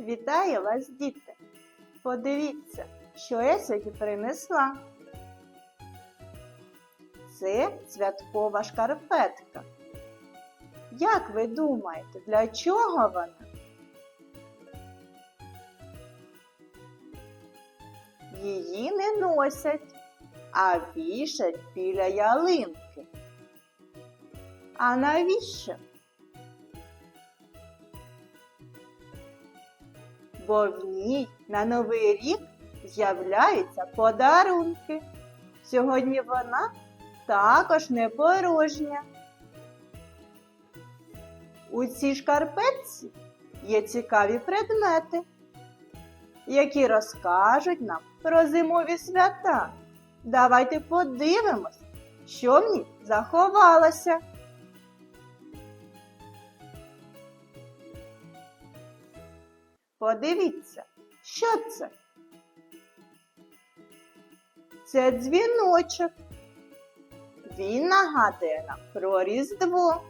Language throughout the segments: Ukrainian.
Вітаю вас, діти! Подивіться, що я сьогодні принесла. Це святкова шкарпетка. Як ви думаєте, для чого вона? Її не носять, а вішать біля ялинки. А навіщо? Бо ній на Новий рік з'являються подарунки. Сьогодні вона також не порожня. У цій шкарпетці є цікаві предмети, які розкажуть нам про зимові свята. Давайте подивимось, що в ній заховалося. Подивіться, що це? Це дзвіночок. Він нагадує нам про Різдво.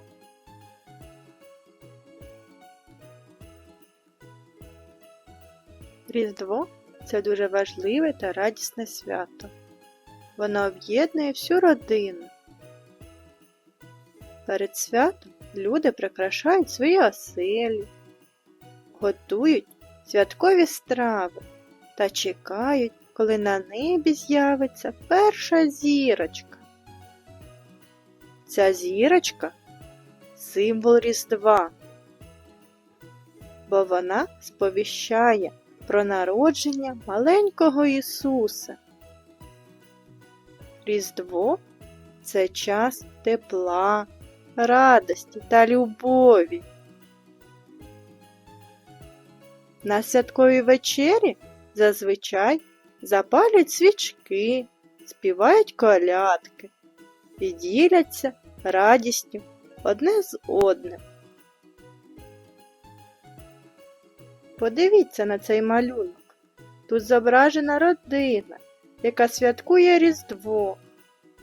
Різдво це дуже важливе та радісне свято. Воно об'єднує всю родину. Перед святом люди прикрашають свої оселі, готують святкові страви та чекають, коли на небі з'явиться перша зірочка. Ця зірочка символ Різдва, бо вона сповіщає про народження маленького Ісуса. Різдво це час тепла, радості та любові. На святковій вечері зазвичай запалюють свічки, співають колядки і діляться радістю одне з одним. Подивіться на цей малюнок. Тут зображена родина, яка святкує Різдво.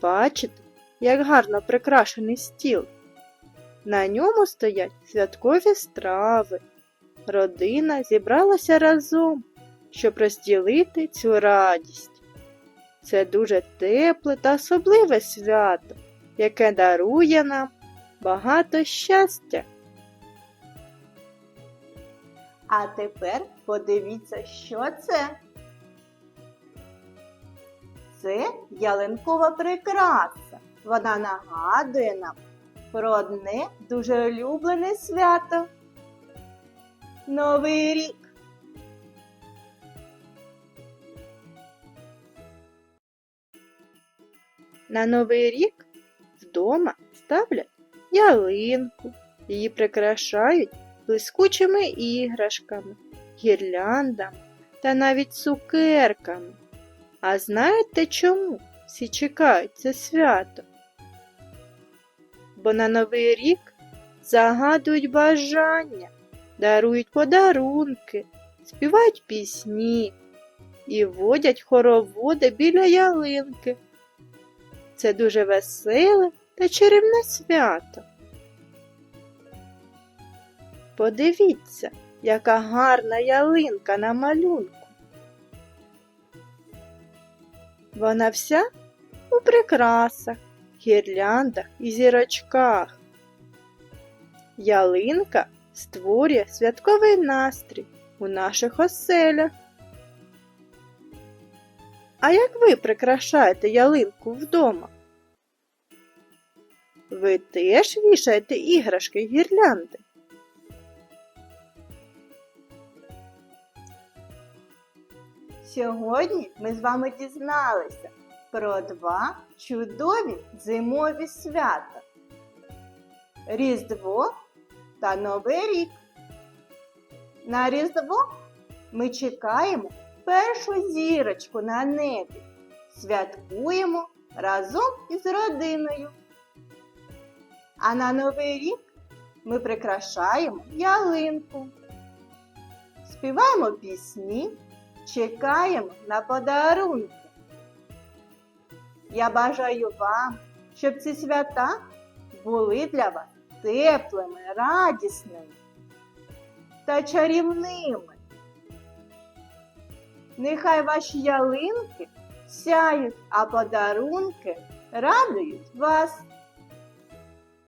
Бачите, як гарно прикрашений стіл. На ньому стоять святкові страви. Родина зібралася разом, щоб розділити цю радість. Це дуже тепле та особливе свято, яке дарує нам багато щастя. А тепер подивіться, що це. Це ялинкова прикраса. Вона нагадує нам про одне дуже улюблене свято. Новий рік. На Новий рік вдома ставлять ялинку, її прикрашають блискучими іграшками, гірляндами та навіть цукерками. А знаєте чому всі чекають це свято? Бо на Новий рік загадують бажання, дарують подарунки, співають пісні і водять хороводи біля ялинки. Це дуже веселе та чарівне свято. Подивіться, яка гарна ялинка на малюнку. Вона вся у прикрасах, гірляндах і зірочках. Ялинка створює святковий настрій у наших оселях. А як ви прикрашаєте ялинку вдома? Ви теж вішаєте іграшки гірлянди? Сьогодні ми з вами дізналися про два чудові зимові свята Різдво та Новий рік. На Різдво ми чекаємо першу зірочку на небі, святкуємо разом із родиною. А на Новий рік ми прикрашаємо ялинку, співаємо пісні. Чекаємо на подарунки. Я бажаю вам, щоб ці свята були для вас теплими, радісними та чарівними. Нехай ваші ялинки сяють, а подарунки радують вас.